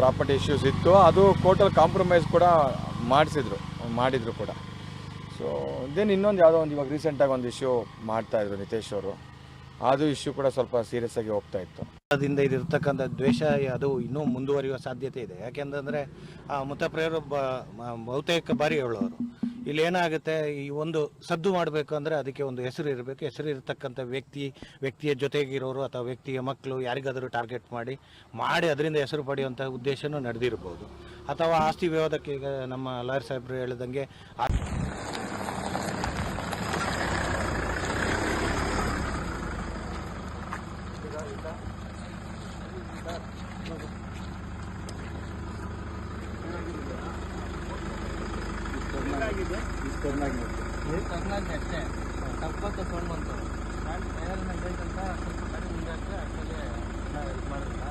Property issues ಇತ್ತು. ಅದು ಕೋರ್ಟಲ್ಲಿ ಕಾಂಪ್ರಮೈಸ್ ಕೂಡ ಮಾಡಿಸಿದ್ರು, ಮಾಡಿದರು ಕೂಡ. ಸೊ ದೆನ್ ಇನ್ನೊಂದು ಯಾವುದೋ ಒಂದು ಇವಾಗ ರೀಸೆಂಟಾಗಿ ಒಂದು ಇಶ್ಯೂ ಮಾಡ್ತಾಯಿದ್ರು ನಿತೇಶ್ ಅವರು. ಅದು ಇಶ್ಯೂ ಕೂಡ ಸ್ವಲ್ಪ ಸೀರಿಯಸ್ ಆಗಿ ಹೋಗ್ತಾ ಇತ್ತು. ಅದರಿಂದ ಇದಿರ್ತಕ್ಕಂಥ ದ್ವೇಷ ಅದು ಇನ್ನೂ ಮುಂದುವರಿಯುವ ಸಾಧ್ಯತೆ ಇದೆ. ಯಾಕೆಂತಂದರೆ ಮುತ್ತಪ್ರಿಯರು ಬ ಬಹುತೇಕ ಬಾರಿ ಹೇಳೋರು. ಇಲ್ಲಿ ಏನಾಗುತ್ತೆ, ಈ ಒಂದು ಸದ್ದು ಮಾಡಬೇಕು ಅಂದರೆ ಅದಕ್ಕೆ ಒಂದು ಹೆಸರು ಇರಬೇಕು. ಹೆಸರು ಇರತಕ್ಕಂಥ ವ್ಯಕ್ತಿ, ವ್ಯಕ್ತಿಯ ಜೊತೆಗಿರೋರು ಅಥವಾ ವ್ಯಕ್ತಿಯ ಮಕ್ಕಳು ಯಾರಿಗಾದರೂ ಟಾರ್ಗೆಟ್ ಮಾಡಿ ಮಾಡಿ ಅದರಿಂದ ಹೆಸರು ಪಡೆಯುವಂಥ ಉದ್ದೇಶನೂ ನಡೆದಿರ್ಬೋದು. ಅಥವಾ ಆಸ್ತಿ ವಿವಾದಕ್ಕೆ ಈಗ ನಮ್ಮ ಲಾಯರ್ ಸಾಹೇಬರು ಹೇಳಿದಂಗೆ ಆ- ಕರ್ನಾಟಕ ಅಷ್ಟೇ. ತಪ್ಪತ್ತ ತೊಗೊಂಡು ಬಂತು. ನಾನು ಮೇಲೆ ಅಂತ ಸ್ವಲ್ಪ ಗಾಡಿ ಮುಂದೆ ಹಾಕಿದ್ರೆ ಆ್ಯಕ್ಚುಲಿ ಇದು ಮಾಡಿದ್ರಲ್ಲ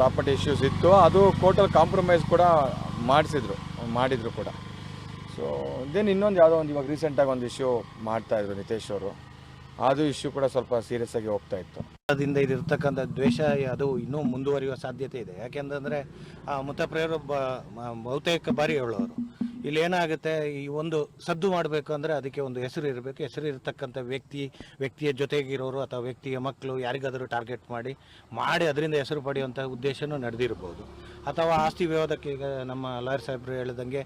ಪ್ರಾಪರ್ಟಿ ಇಶ್ಯೂಸ್ ಇತ್ತು. ಅದು ಕೋರ್ಟಲ್ಲಿ ಕಾಂಪ್ರಮೈಸ್ ಕೂಡ ಮಾಡಿಸಿದ್ರು, ಮಾಡಿದರು ಕೂಡ. ಸೊ ದೆನ್ ಇನ್ನೊಂದು ಯಾವುದೋ ಒಂದು ಇವಾಗ ರೀಸೆಂಟಾಗಿ ಒಂದು ಇಶ್ಯೂ ಮಾಡ್ತಾಯಿದ್ರು ನಿತೇಶ್ ಅವರು. ಅದು ಇಶ್ಯೂ ಕೂಡ ಸ್ವಲ್ಪ ಸೀರಿಯಸ್ ಆಗಿ ಹೋಗ್ತಾ ಇತ್ತು. ಅದರಿಂದ ಇದಿರ್ತಕ್ಕಂಥ ದ್ವೇಷ ಅದು ಇನ್ನೂ ಮುಂದುವರಿಯುವ ಸಾಧ್ಯತೆ ಇದೆ. ಯಾಕೆಂತಂದರೆ ಮುತ್ತಪ್ರಿಯರು ಬ, ಮ- ಬಹುತೇಕ ಬಾರಿ ಹೇಳೋರು. ಇಲ್ಲಿ ಏನಾಗುತ್ತೆ, ಈ ಒಂದು ಸದ್ದು ಮಾಡಬೇಕು ಅಂದರೆ ಅದಕ್ಕೆ ಒಂದು ಹೆಸರು ಇರಬೇಕು. ಹೆಸರು ಇರತಕ್ಕಂಥ ವ್ಯಕ್ತಿ, ವ್ಯಕ್ತಿಯ ಜೊತೆಗಿರೋರು ಅಥವಾ ವ್ಯಕ್ತಿಯ ಮಕ್ಕಳು ಯಾರಿಗಾದರೂ ಟಾರ್ಗೆಟ್ ಮಾಡಿ ಮಾಡಿ ಅದರಿಂದ ಹೆಸರು ಪಡೆಯುವಂಥ ಉದ್ದೇಶನೂ ನಡೆದಿರ್ಬೋದು. ಅಥವಾ ಆಸ್ತಿ ವಿವಾದಕ್ಕೆ ನಮ್ಮ ಲಾಯರ್ ಸಾಹೇಬರು ಹೇಳಿದಂಗೆ